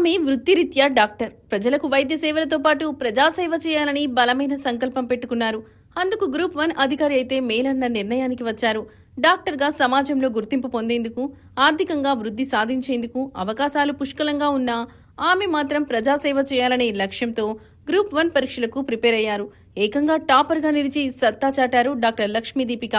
ఆమె వృత్తిరీత్యా డాక్టర్. ప్రజలకు వైద్య సేవలతో పాటు ప్రజాసేవ చేయాలని బలమైన సంకల్పం పెట్టుకున్నారు. అందుకు గ్రూప్ వన్ అధికారి అయితే మేలన్న నిర్ణయానికి వచ్చారు. డాక్టర్గా సమాజంలో గుర్తింపు పొందేందుకు ఆర్థికంగా వృద్ధి సాధించేందుకు అవకాశాలు పుష్కలంగా ఉన్నా ఆమె మాత్రం ప్రజాసేవ చేయాలనే లక్ష్యంతో గ్రూప్ వన్ పరీక్షలకు ప్రిపేర్ అయ్యారు. ఏకంగా టాపర్గా నిలిచి సత్తా చాటారు డాక్టర్ లక్ష్మీ దీపిక.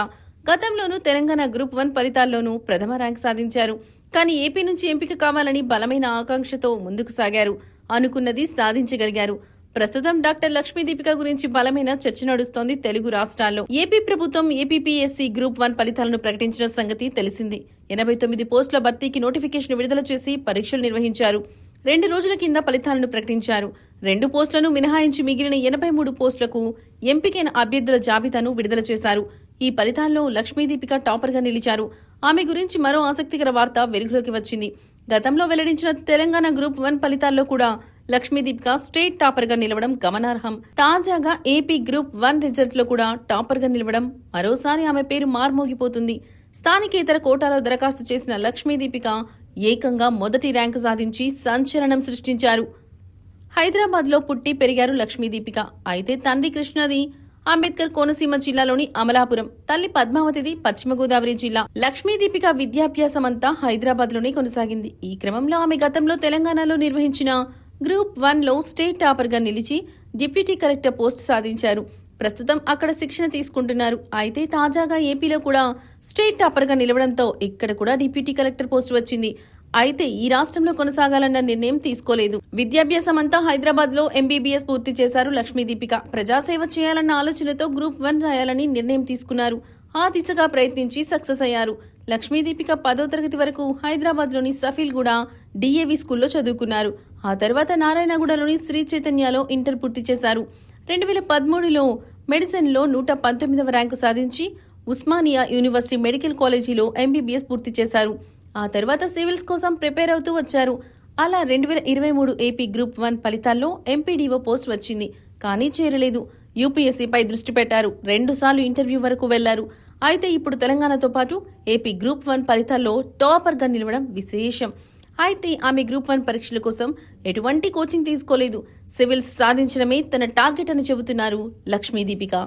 గతంలోనూ తెలంగాణ గ్రూప్ వన్ ఫలితాల్లోనూ ప్రథమ ర్యాంక్ సాధించారు. కానీ ఏపీ నుంచి ఎంపిక కావాలని బలమైన ఆకాంక్షతో ముందుకు సాగారు. అనుకున్నది సాధించగలిగారు. ప్రస్తుతం డాక్టర్ లక్ష్మీ దీపిక గురించి బలమైన చర్చ నడుస్తోంది తెలుగు రాష్ట్రాల్లో. ఏపీ ప్రభుత్వం ఏపీపీఎస్సీ గ్రూప్ వన్ ఫలితాలను ప్రకటించిన సంగతి తెలిసింది. ఎనభై తొమ్మిది పోస్టుల భర్తీకి నోటిఫికేషన్ విడుదల చేసి పరీక్షలు నిర్వహించారు. రెండు రోజుల కింద ఫలితాలను ప్రకటించారు. రెండు పోస్టులను మినహాయించి మిగిలిన ఎనభై మూడు పోస్టులకు ఎంపికైన అభ్యర్థుల జాబితాను విడుదల చేశారు. ఈ ఫలితాల్లో లక్ష్మీదీపిక టాపర్గా నిలిచారు. ఆమె గురించి మరో ఆసక్తికర వార్త వెలుగులోకి వచ్చింది. గతంలో వెల్లడించిన తెలంగాణ గ్రూప్ వన్ ఫలితాల్లో కూడా లక్ష్మీదీపిక స్టేట్ టాపర్గా నిలవడం గమనార్హం. తాజాగా ఏపీ గ్రూప్ వన్ రిజల్ట్లో కూడా టాపర్గా నిలవడం మరోసారి ఆమె పేరు మార్మోగిపోతుంది. స్థానికేతర కోటాలో దరఖాస్తు చేసిన లక్ష్మీదీపిక ఏకంగా మొదటి ర్యాంకు సాధించి సంచలనం సృష్టించారు. హైదరాబాద్లో పుట్టి పెరిగారు లక్ష్మీదీపిక. అయితే తండ్రి కృష్ణది అంబేద్కర్ కోనసీమ జిల్లాలోని అమలాపురం తల్లి పద్మావతిది పశ్చిమ గోదావరి జిల్లా లక్ష్మీదీపిక విద్యాభ్యాసం అంతా హైదరాబాద్లోనే కొనసాగింది. ఈ క్రమంలో ఆమె గతంలో తెలంగాణలో నిర్వహించిన గ్రూప్ వన్లో స్టేట్ టాపర్గా నిలిచి డిప్యూటీ కలెక్టర్ పోస్ట్ సాధించారు. ప్రస్తుతం అక్కడ శిక్షణ తీసుకుంటున్నారు. అయితే తాజాగా ఏపీలో కూడా స్టేట్ టాపర్గా నిలవడంతో ఇక్కడ కూడా డిప్యూటీ కలెక్టర్ పోస్ట్ వచ్చింది. అయితే ఈ రాష్ట్రంలో కొనసాగాలన్న నిర్ణయం తీసుకోలేదు. విద్యాభ్యాసం అంతా హైదరాబాద్లో ఎంబీబీఎస్ పూర్తి చేశారు లక్ష్మీ దీపిక. ప్రజాసేవ చేయాలన్న ఆలోచనతో గ్రూప్ వన్ రాయాలని నిర్ణయం తీసుకున్నారు. ఆ దిశగా ప్రయత్నించి సక్సెస్ అయ్యారు. లక్ష్మీ దీపిక పదో తరగతి వరకు హైదరాబాద్లోని సఫీల్ డిఏవి స్కూల్లో చదువుకున్నారు. ఆ తర్వాత నారాయణగూడలోని శ్రీ చైతన్యలో ఇంటర్ పూర్తి చేశారు. రెండు వేల పదమూడులో మెడిసిన్లో నూట పంతొమ్మిదవ ర్యాంకు సాధించి ఉస్మానియా యూనివర్సిటీ మెడికల్ కాలేజీలో ఎంబీబీఎస్ పూర్తి చేశారు. ఆ తర్వాత సివిల్స్ కోసం ప్రిపేర్ అవుతూ వచ్చారు. అలా రెండు వేల ఇరవై మూడు ఏపీ గ్రూప్ వన్ ఫలితాల్లో ఎంపీడీఓ పోస్ట్ వచ్చింది. కానీ చేరలేదు. యూపీఎస్సీపై దృష్టి పెట్టారు. రెండుసార్లు ఇంటర్వ్యూ వరకు వెళ్ళారు. అయితే ఇప్పుడు తెలంగాణతో పాటు ఏపీ గ్రూప్ వన్ ఫలితాల్లో టాపర్గా నిలవడం విశేషం. అయితే ఆమె గ్రూప్ వన్ పరీక్షల కోసం ఎటువంటి కోచింగ్ తీసుకోలేదు. సివిల్స్ సాధించడమే తన టార్గెట్ అని చెబుతున్నారు లక్ష్మీ దీపిక